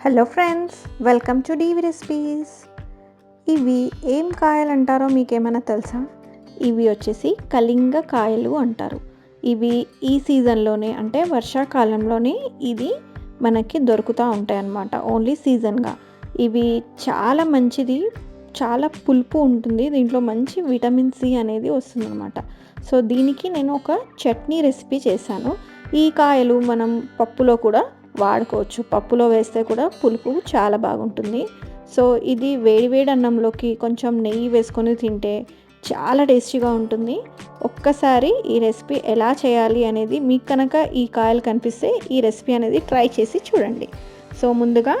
Hello friends welcome to DV recipes. ఇవి ఏం కాయలు అంటారో మీకేమైనా తెలుసా? ఇవి వచ్చేసి కళింగ కాయలు అంటారు. ఇవి ఈ సీజన్లోనే అంటే వర్షాకాలంలోనే ఇది మనకి దొరుకుతూ ఉంటాయి అన్నమాట ఓన్లీ సీజన్గా. ఇవి చాలా మంచిది చాలా పులుపు ఉంటుంది దీంట్లో మంచి విటమిన్ సి అనేది వస్తుందన్నమాట. సో దీనికి నేను ఒక చట్నీ రెసిపీ చేశాను. ఈ కాయలు మనం పప్పులో కూడా వాడుకోవచ్చు. పప్పులో వేస్తే కూడా పులుపు చాలా బాగుంటుంది. సో ఇది వేడి వేడి అన్నంలోకి కొంచెం నెయ్యి వేసుకొని తింటే చాలా టేస్టీగా ఉంటుంది. ఒక్కసారి ఈ రెసిపీ ఎలా చేయాలి అనేది మీకు కనుక ఈ కాయలు కనిపిస్తే ఈ రెసిపీ అనేది ట్రై చేసి చూడండి. సో ముందుగా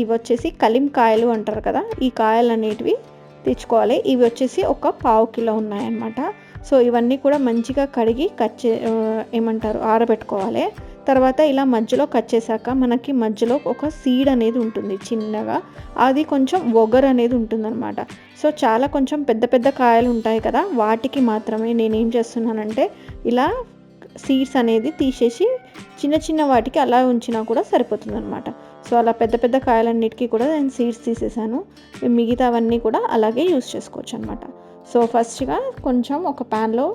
ఇవి వచ్చేసి కలిం కాయలు అంటారు కదా ఈ కాయలు అనేటివి తెచ్చుకోవాలి. ఇవి వచ్చేసి ఒక పావు కిలో ఉన్నాయన్నమాట. సో ఇవన్నీ కూడా మంచిగా కడిగి కట్ చే ఏమంటారు ఆరబెట్టుకోవాలి. తర్వాత ఇలా మధ్యలో కట్ చేశాక మనకి మధ్యలో ఒక సీడ్ అనేది ఉంటుంది చిన్నగా. అది కొంచెం ఒగర్ అనేది ఉంటుందన్నమాట. సో చాలా కొంచెం పెద్ద పెద్ద కాయలు ఉంటాయి కదా వాటికి మాత్రమే నేనేం చేస్తున్నానంటే ఇలా సీడ్స్ అనేది తీసేసి చిన్న చిన్న వాటికి అలా ఉంచినా కూడా సరిపోతుందన్నమాట. సో అలా పెద్ద పెద్ద కాయలన్నిటికీ కూడా నేను సీడ్స్ తీసేసాను. మిగతావన్నీ కూడా అలాగే యూస్ చేసుకోవచ్చు అనమాట సో ఫస్ట్గా కొంచెం ఒక ప్యాన్లో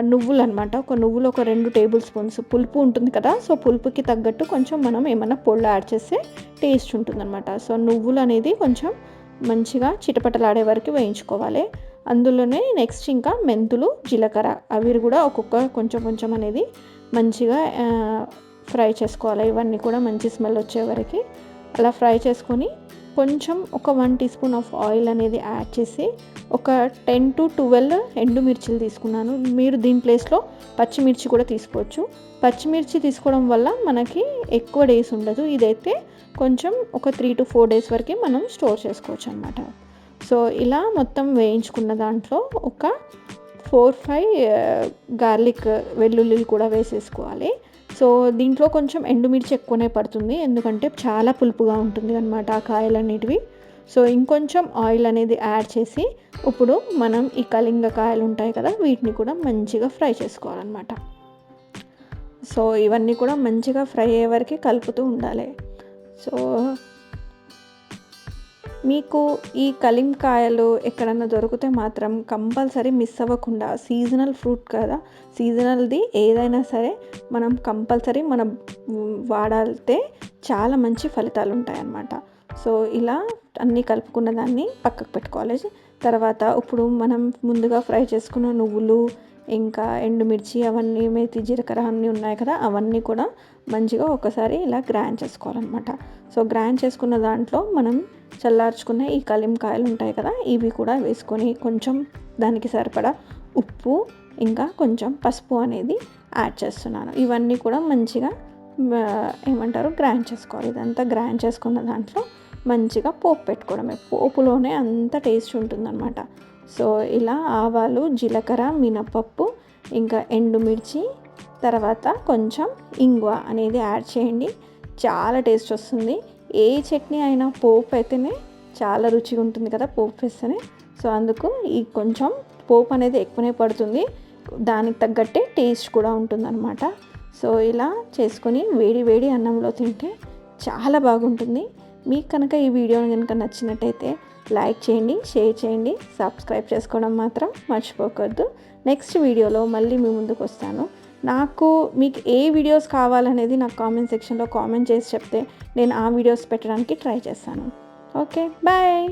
నువ్వులు అనమాట ఒక నువ్వులు ఒక రెండు టేబుల్ స్పూన్స్ పులుపు ఉంటుంది కదా సో పులుపుకి తగ్గట్టు కొంచెం మనం ఏమైనా పొళ్ళు యాడ్ చేస్తే టేస్ట్ ఉంటుందన్నమాట. సో నువ్వులు అనేది కొంచెం మంచిగా చిటపటలాడే వరకు వేయించుకోవాలి. అందులోనే నెక్స్ట్ ఇంకా మెంతులు జీలకర్ర అవి కూడా ఒక్కొక్క కొంచెం కొంచెం అనేది మంచిగా ఫ్రై చేసుకోవాలి. ఇవన్నీ కూడా మంచి స్మెల్ వచ్చే వరకు అలా ఫ్రై చేసుకొని కొంచెం ఒక one teaspoon of oil అనేది యాడ్ చేసి ఒక టెన్ టు ట్వెల్వ్ ఎండుమిర్చిలు తీసుకున్నాను. మీరు దీని ప్లేస్లో పచ్చిమిర్చి కూడా తీసుకోవచ్చు. పచ్చిమిర్చి తీసుకోవడం వల్ల మనకి ఎక్కువ డేస్ ఉండదు. ఇదైతే కొంచెం ఒక త్రీ టు ఫోర్ డేస్ వరకు మనం స్టోర్ చేసుకోవచ్చు అనమాట సో ఇలా మొత్తం వేయించుకున్న దాంట్లో ఒక ఫోర్ ఫైవ్ గార్లిక్ వెల్లుల్లి కూడా వేసేసుకోవాలి. సో దీంట్లో కొంచెం ఎండుమిర్చి ఎక్కువనే పడుతుంది. ఎందుకంటే చాలా పులుపుగా ఉంటుంది అనమాట ఆ కాయలు అనేటివి సో ఇంకొంచెం ఆయిల్ అనేది యాడ్ చేసి ఇప్పుడు మనం ఈ కలింగ కాయలు ఉంటాయి కదా వీటిని కూడా మంచిగా ఫ్రై చేసుకోవాలన్నమాట. సో ఇవన్నీ కూడా మంచిగా ఫ్రై అయ్యే వరకు కలుపుతూ ఉండాలి. సో మీకు ఈ కలింకాయలు ఎక్కడన్నా దొరికితే మాత్రం కంపల్సరీ మిస్ అవ్వకుండా సీజనల్ ఫ్రూట్ కదా సీజనల్ది ఏదైనా సరే మనం కంపల్సరీ మనం వాడాలితే చాలా మంచి ఫలితాలు ఉంటాయన్నమాట సో ఇలా అన్నీ కలుపుకున్న దాన్ని పక్కకు పెట్టుకోవాలి. తర్వాత ఇప్పుడు మనం ముందుగా ఫ్రై చేసుకున్న నువ్వులు ఇంకా ఎండుమిర్చి అవన్నీ మేతి జీలకర్ర అన్నీ ఉన్నాయి కదా అవన్నీ కూడా మంచిగా ఒకసారి ఇలా గ్రైండ్ చేసుకోవాలన్నమాట. సో గ్రైండ్ చేసుకున్న దాంట్లో మనం చల్లార్చుకున్న ఈ కలింకాయలు ఉంటాయి కదా ఇవి కూడా వేసుకొని కొంచెం దానికి సరిపడా ఉప్పు ఇంకా కొంచెం పసుపు అనేది యాడ్ చేస్తున్నాను. ఇవన్నీ కూడా మంచిగా ఏమంటారు గ్రైండ్ చేసుకోవాలి. ఇదంతా గ్రైండ్ చేసుకున్న దాంట్లో మంచిగా పోపు పెట్టుకోవడమే పోపులోనే అంత టేస్ట్ ఉంటుందన్నమాట. సో ఇలా ఆవాలు జీలకర్ర మినపప్పు ఇంకా ఎండుమిర్చి తర్వాత కొంచెం ఇంగువ అనేది యాడ్ చేయండి. చాలా టేస్ట్ వస్తుంది. ఏ చట్నీ అయినా పోపు అయితేనే చాలా రుచిగా ఉంటుంది కదా పోపు వేస్తేనే. సో అందుకు ఈ కొంచెం పోపు అనేది ఎక్కువనే పడుతుంది. దానికి తగ్గట్టే టేస్ట్ కూడా ఉంటుందన్నమాట. సో ఇలా చేసుకొని వేడి వేడి అన్నంలో తింటే చాలా బాగుంటుంది. మీకు కనుక ఈ వీడియో కనుక నచ్చినట్టయితే లైక్ చేయండి షేర్ చేయండి సబ్స్క్రైబ్ చేసుకోవడం మాత్రం మర్చిపోకూడదు. నెక్స్ట్ వీడియోలో మళ్ళీ మీ ముందుకు వస్తాను. నాకు మీకు ఏ వీడియోస్ కావాలనేది నాకు కామెంట్ సెక్షన్లో కామెంట్ చేసి చెప్తే నేను ఆ వీడియోస్ పెట్టడానికి ట్రై చేస్తాను. Okay bye!